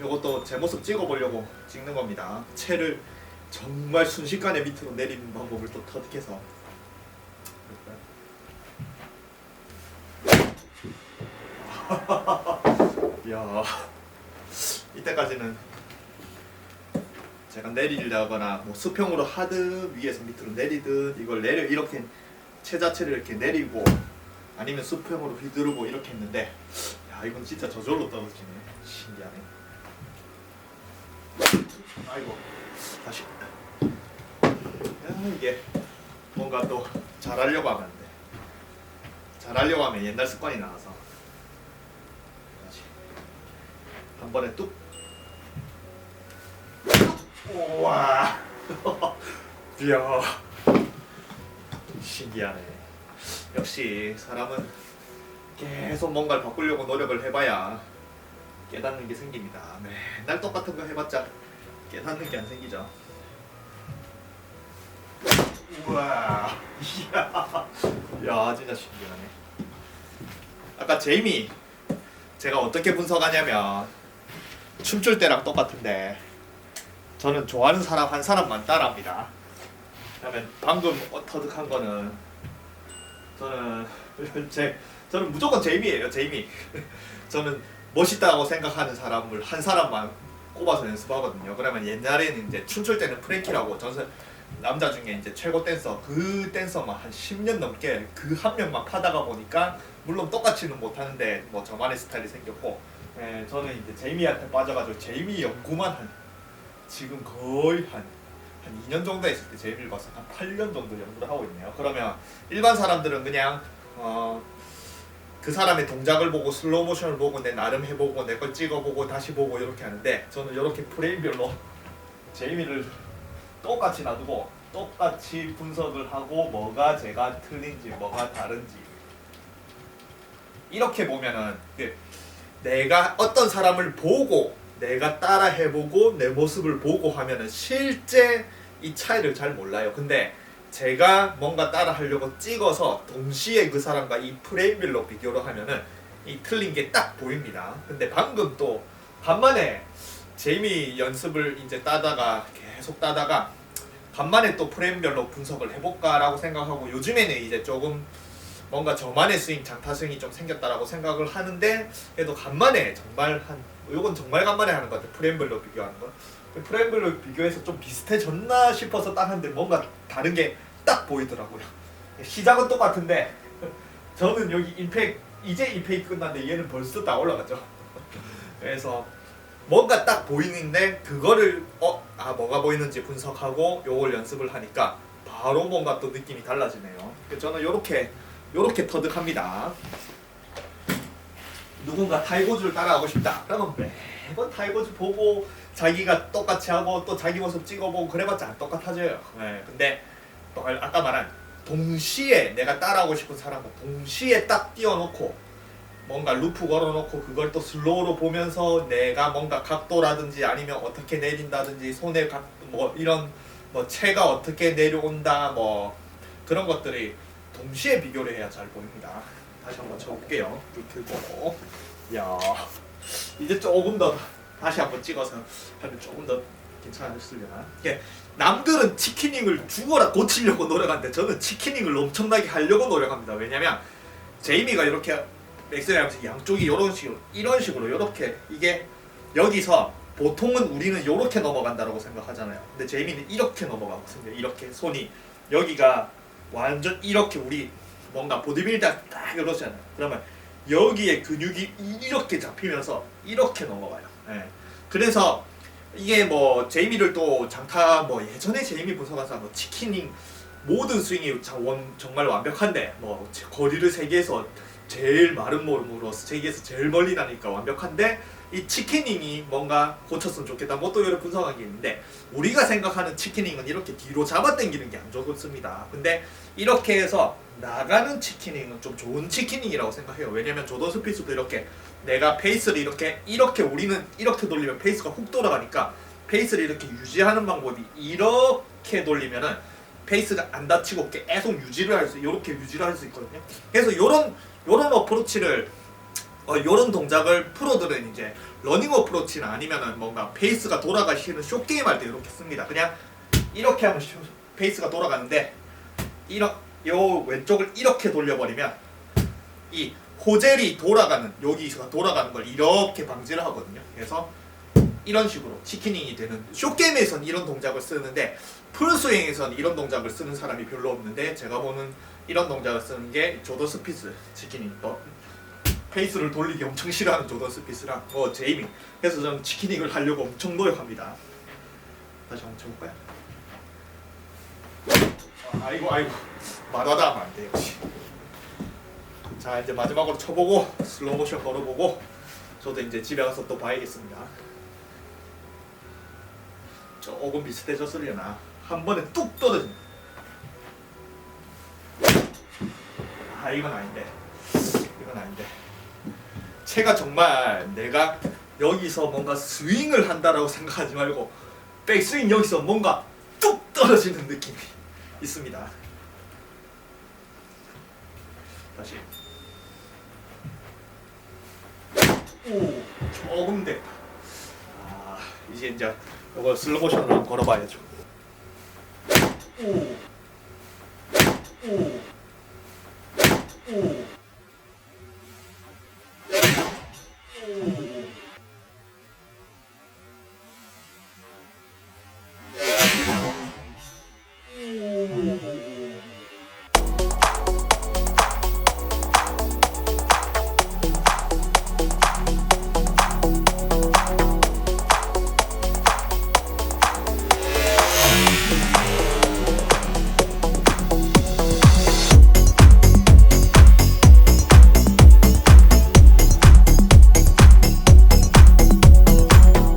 요것도 제 모습 찍어보려고 찍는 겁니다. 채를 정말 순식간에 밑으로 내리는 방법을 또 터득해서. 야 이때까지는 제가 내리려거나 뭐 수평으로 하듯 위에서 밑으로 내리듯 이걸 내려 이렇게 채 자체를 이렇게 내리고 아니면 수평으로 휘두르고 이렇게 했는데 야 이건 진짜 저절로 떨어지네. 신기하네 아이고 다시. 야, 이게 뭔가 또 잘하려고 하면 안 돼. 잘하려고 하면 옛날 습관이 나와서. 다시. 한 번에 뚝. 우와. 이야. 신기하네. 역시 사람은 계속 뭔가를 바꾸려고 노력을 해봐야 깨닫는 게 생깁니다. 맨날 똑같은 거 해봤자 깨닫는 게안 생기죠 우와 이야 야 진짜 신기하네 아까 제이미 제가 어떻게 분석하냐면 춤출 때랑 똑같은데 저는 좋아하는 사람 한 사람만 따라합니다. 그러면 방금 어, 터득한 거는 저는 제 저는 무조건 제이미예요. 제이미. 저는 멋있다고 생각하는 사람을 한 사람만 꼽아서 연습하거든요. 그러면 옛날에는 이제 춤출 때는 프랭키라고 전설 남자 중에 이제 최고 댄서 그 댄서만 한 10년 넘게 그 한 명만 파다가 보니까 물론 똑같이는 못하는데 뭐 저만의 스타일이 생겼고 예, 저는 이제 제이미한테 빠져가지고 제이미 연구만 한 지금 거의 한, 한 2년 정도 했을 때 제이미를 봐서 한 8년 정도 연구를 하고 있네요. 그러면 일반 사람들은 그냥 어, 그 사람의 동작을 보고 슬로우 모션을 보고 내 나름 해보고 내 걸 찍어보고 다시 보고 이렇게 하는데 저는 이렇게 프레임별로 제이미를 똑같이 놔두고 똑같이 분석을 하고 뭐가 제가 틀린지 뭐가 다른지 이렇게 보면은 그 내가 어떤 사람을 보고 내가 따라 해보고 내 모습을 보고 하면은 실제 이 차이를 잘 몰라요. 근데 제가 뭔가 따라 하려고 찍어서 동시에 그 사람과 이 프레임별로 비교를 하면은 이 틀린 게 딱 보입니다. 근데 방금 또 간만에 제이미 연습을 이제 따다가 계속 따다가 간만에 또 프레임별로 분석을 해볼까라고 생각하고 요즘에는 이제 조금 뭔가 저만의 스윙 장타 스윙이 좀 생겼다라고 생각을 하는데 그래도 간만에 정말 한 요건 정말 간만에 하는 것 같아요 프레임별로 비교하는 거 프레임별로 비교해서 좀 비슷해졌나 싶어서 딱 하는데 뭔가 다른 게 딱 보이더라고요 시작은 똑같은데 저는 여기 임팩 이제 임팩 끝났는데 얘는 벌써 다 올라갔죠 그래서 뭔가 딱 보이는데 그거를 어 아 뭐가 보이는지 분석하고 요걸 연습을 하니까 바로 뭔가 또 느낌이 달라지네요. 저는 요렇게 요렇게 터득합니다. 누군가 타이거즈를 따라하고 싶다. 그러면 매번 타이거즈 보고 자기가 똑같이 하고 또 자기 모습 찍어보고 그래봤자 안 똑같아져요. 네, 근데 또 아까 말한 동시에 내가 따라하고 싶은 사람과 동시에 딱 띄워놓고 뭔가 루프 걸어놓고 그걸 또 슬로우로 보면서 내가 뭔가 각도라든지 아니면 어떻게 내린다든지 손의 각뭐 이런 뭐 체가 어떻게 내려온다 뭐 그런 것들이 동시에 비교를 해야 잘 보입니다. 다시 한번 쳐볼게요. 불 켜고 야 이제 조금 더 다시 한번 찍어서 하면 조금 더 괜찮았으려나. 이게 남들은 치키닝을 죽어라 고치려고 노력하는데 저는 치키닝을 엄청나게 하려고 노력합니다. 왜냐면 제이미가 이렇게 맥스를 하면서 양쪽이 이런 식으로 이런 식으로 이렇게 이게 여기서 보통은 우리는 이렇게 넘어간다고 생각하잖아요. 근데 제이미는 이렇게 넘어가거든요. 이렇게 손이 여기가 완전 이렇게 우리 뭔가 보디빌더 딱 이러잖아요. 그러면 여기에 근육이 이렇게 잡히면서 이렇게 넘어가요. 예. 그래서 이게 뭐 제이미를 또 장타 뭐 예전에 제이미 분석한 뭐 치키닝 모든 스윙이 자- 원- 정말 완벽한데 뭐 거리를 세계에서 제일 마른 몸으로 세계에서 제일 멀리 나니까 완벽한데 이 치키닝이 뭔가 고쳤으면 좋겠다. 뭐또 이런 분석한 게 있는데 우리가 생각하는 치키닝은 이렇게 뒤로 잡아당기는 게 안 좋습니다. 근데 이렇게 해서 나가는 치키닝은 좀 좋은 치키닝이라고 생각해요. 왜냐면 조던 스피스도 이렇게 내가 페이스를 이렇게 이렇게 우리는 이렇게 돌리면 페이스가 훅 돌아가니까 페이스를 이렇게 유지하는 방법이 이렇게 돌리면은 페이스가 안 다치고 계속 유지를 할 수, 이렇게 유지를 할 수 있거든요. 그래서 요런 요런 어프로치를 어, 요런 동작을 프로들은 이제 러닝 어프로치나 아니면은 뭔가 페이스가 돌아가시는 쇼게임 할 때 이렇게 씁니다. 그냥 이렇게 하면 쇼- 페이스가 돌아가는데 이런 요 왼쪽을 이렇게 돌려버리면 이 호젤이 돌아가는 여기가 돌아가는 걸 이렇게 방지를 하거든요. 그래서 이런 식으로 치키닝이 되는 쇼게임에선 이런 동작을 쓰는데 풀스윙에선 이런 동작을 쓰는 사람이 별로 없는데 제가 보는 이런 동작을 쓰는 게 조던 스피스 치키닝 또 페이스를 돌리기 엄청 싫어하는 조던 스피스랑 뭐 제이미. 그래서 저는 치키닝을 하려고 엄청 노력합니다. 다시 한번 쳐볼까요? 아, 아이고 아이고. 말하다 하면 안돼 역시. 자 이제 마지막으로 쳐보고 슬로우 모션 걸어보고 저도 이제 집에 가서 또 봐야겠습니다. 조금 비슷해졌으려나? 한 번에 뚝 떨어집니다. 아 이건 아닌데. 이건 아닌데 제가 정말 내가 여기서 뭔가 스윙을 한다라고 생각하지 말고 백스윙 여기서 뭔가 뚝 떨어지는 느낌이 있습니다. 다시. 오 조금 됐다 아 이제 이제 이거 슬로 모션으로 한번 걸어봐야죠. 오 오.